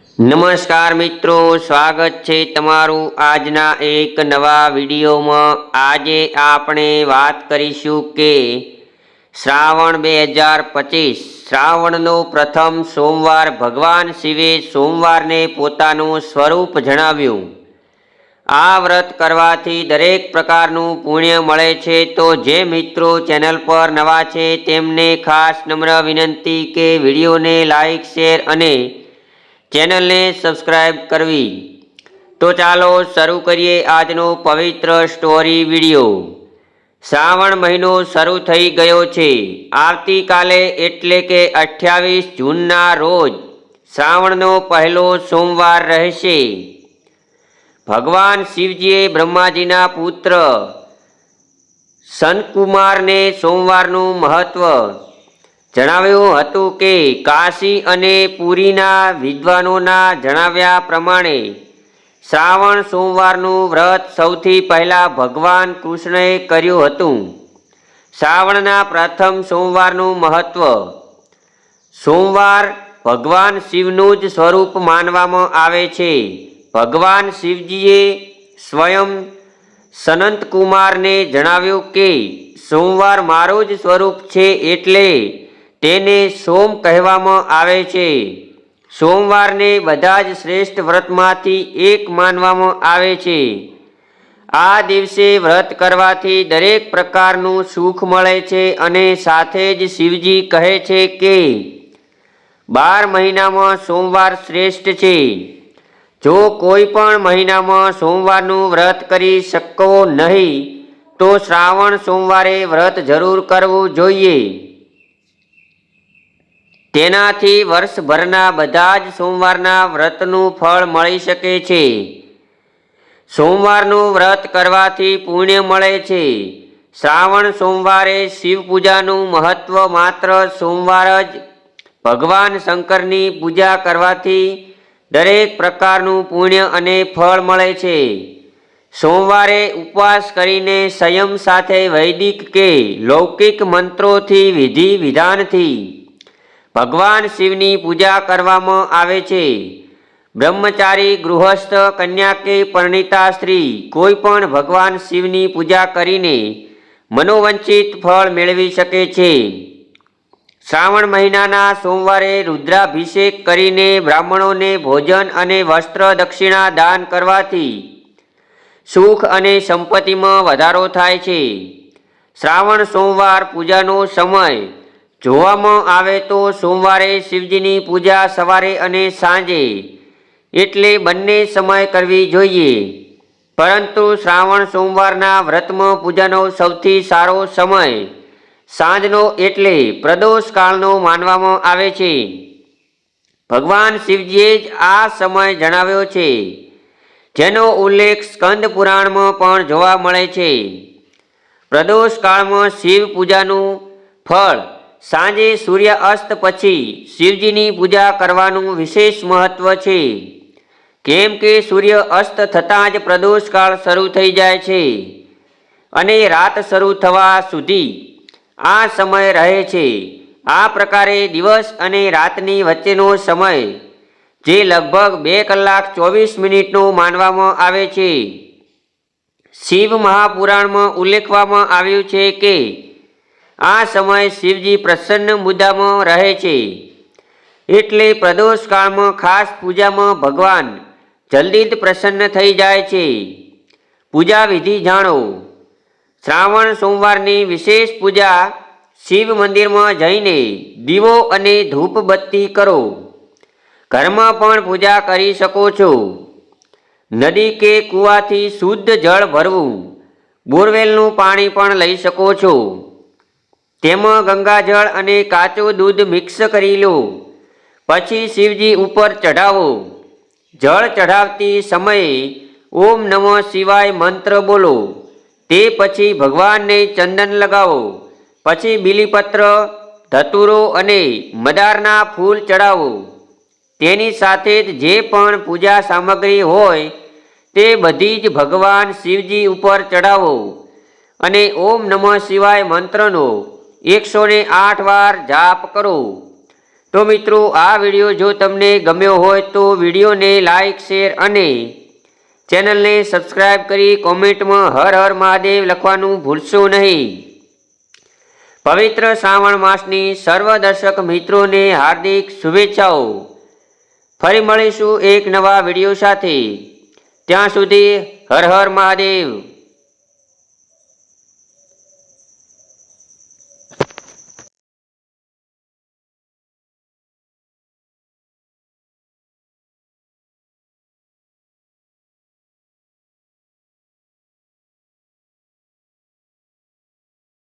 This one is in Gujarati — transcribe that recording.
નમસ્કાર મિત્રો, સ્વાગત છે તમારું આજના એક નવા વિડીયોમાં. આજે આપણે વાત કરીશું કે શ્રાવણ બે હજાર પચીસ, શ્રાવણનો પ્રથમ સોમવાર ભગવાન શિવે સોમવારને પોતાનું સ્વરૂપ જણાવ્યું. આ વ્રત કરવાથી દરેક પ્રકારનું પુણ્ય મળે છે. તો જે મિત્રો ચેનલ પર નવા છે, તેમને ખાસ નમ્ર વિનંતી કે વિડીયોને લાઈક, શેર અને ચેનલને સબસ્ક્રાઈબ કરવી. તો ચાલો શરૂ કરીએ આજનો પવિત્ર સ્ટોરી વીડિયો. શ્રાવણ મહિનો શરૂ થઈ ગયો છે. આવતીકાલે એટલે કે અઠ્યાવીસ જૂનના રોજ શ્રાવણનો પહેલો સોમવાર રહેશે. ભગવાન શિવજીએ બ્રહ્માજીના પુત્ર સનકુમારને સોમવારનું મહત્વ જણાવ્યું હતું કે કાશી અને પુરીના વિદ્વાનોના જણાવ્યા પ્રમાણે શ્રાવણ સોમવારનું વ્રત સૌથી પહેલાં ભગવાન કૃષ્ણએ કર્યું હતું. શ્રાવણના પ્રથમ સોમવારનું મહત્વ. સોમવાર ભગવાન શિવનું જ સ્વરૂપ માનવામાં આવે છે. ભગવાન શિવજીએ સ્વયં સનંત કુમારને જણાવ્યું કે સોમવાર મારું જ સ્વરૂપ છે એટલે તેને સોમ કહેવામાં આવે છે. સોમવારને બધા જ શ્રેષ્ઠ વ્રતમાંથી એક માનવામાં આવે છે. આ દિવસે વ્રત કરવાથી દરેક પ્રકારનું સુખ મળે છે અને સાથે જ શિવજી કહે છે કે, બાર મહિનામાં સોમવાર શ્રેષ્ઠ છે. જો કોઈ પણ મહિનામાં સોમવારનું વ્રત કરી શકો નહીં, તો શ્રાવણ સોમવારે વ્રત જરૂર કરવું જોઈએ. તેનાથી વર્ષભરના બધા જ સોમવારના વ્રતનું ફળ મળી શકે છે. સોમવારનું વ્રત કરવાથી પુણ્ય મળે છે. શ્રાવણ સોમવારે શિવ પૂજાનું મહત્વ માત્ર સોમવાર જ. ભગવાન શંકરની પૂજા કરવાથી દરેક પ્રકારનું પુણ્ય અને ફળ મળે છે. સોમવારે ઉપવાસ કરીને સંયમ સાથે વૈદિક કે લૌકિક મંત્રોથી વિધિ વિધાનથી ભગવાન શિવની પૂજા કરવામાં આવે છે. બ્રહ્મચારી, ગૃહસ્થ કન્યા કે પરણિતા, સ્ત્રી, કોઈ પણ ભગવાન શિવની પૂજા કરીને મનોવંચિત ફળ મેળવી શકે છે. શ્રાવણ મહિનાના સોમવારે રુદ્રાભિષેક કરીને બ્રાહ્મણોને ભોજન અને વસ્ત્ર દક્ષિણા દાન કરવાથી સુખ અને સંપત્તિમાં વધારો થાય છે. શ્રાવણ સોમવાર પૂજાનો સમય જોવામાં આવે તો સોમવારે શિવજીની પૂજા સવારે અને સાંજે. એટલે બંને સમય કરવી જોઈએ. પરંતુ શ્રાવણ સોમવારના વ્રતમાં પૂજાનો સૌથી સારો સમય સાંજનો એટલે પ્રદોષકાળનો માનવામાં આવે છે. ભગવાન શિવજીએ જ આ સમય જણાવ્યો છે. જેનો ઉલ્લેખ સ્કંદ પુરાણમાં પણ જોવા મળે છે. પ્રદોષ કાળમાં શિવ પૂજાનું ફળ સાંજે સૂર્ય અસ્ત પછી શિવજીની પૂજા કરવાનું વિશેષ મહત્વ છે. કેમ કે સૂર્ય અસ્ત થતાં જ પ્રદોષકાળ શરૂ થઈ જાય છે અને રાત શરૂ થવા સુધી આ સમય રહે છે. આ પ્રકારે દિવસ અને રાતની વચ્ચેનો સમય, જે લગભગ બે કલાક ચોવીસ મિનિટનો માનવામાં આવે છે. શિવ મહાપુરાણમાં ઉલ્લેખવામાં આવ્યું છે કે આ સમય શિવજી પ્રસન્ન મુદ્દામાં રહે છે. એટલે પ્રદોષકાળમાં ખાસ પૂજામાં ભગવાન જલ્દી જ પ્રસન્ન થઈ જાય છે. પૂજા વિધિ જાણો. શ્રાવણ સોમવારની વિશેષ પૂજા શિવ મંદિરમાં જઈને દીવો અને ધૂપ બત્તી કરો. ઘરમાં પણ પૂજા કરી શકો છો. નદી કે કૂવાથી શુદ્ધ જળ ભરવું. બોરવેલનું પાણી પણ લઈ શકો છો. તેમાં ગંગાજળ અને કાચું દૂધ મિક્સ કરી લો. પછી શિવજી ઉપર ચઢાવો. જળ ચઢાવતી સમયે ઓમ નમઃ શિવાય મંત્ર બોલો. તે પછી ભગવાનને ચંદન લગાવો. પછી બીલીપત્ર, ધતુરો અને મદારના ફૂલ ચડાવો તેની સાથે જ જે પણ પૂજા સામગ્રી હોય તે બધી જ ભગવાન શિવજી ઉપર ચડાવો અને ઓમ નમઃ શિવાય મંત્રનો એકસો ને આઠ વાર જાપ કરો. તો મિત્રો, આ વીડિયો જો તમને ગમ્યો હોય તો વિડીયોને લાઇક શેર અને ચેનલને સબસ્ક્રાઈબ કરી કોમેન્ટમાં હર હર મહાદેવ લખવાનું ભૂલશો નહીં. પવિત્ર શ્રાવણ માસની સર્વ દર્શક મિત્રોને હાર્દિક શુભેચ્છાઓ. ફરી મળીશું એક નવા વીડિયો સાથે. ત્યાં સુધી હર હર મહાદેવ.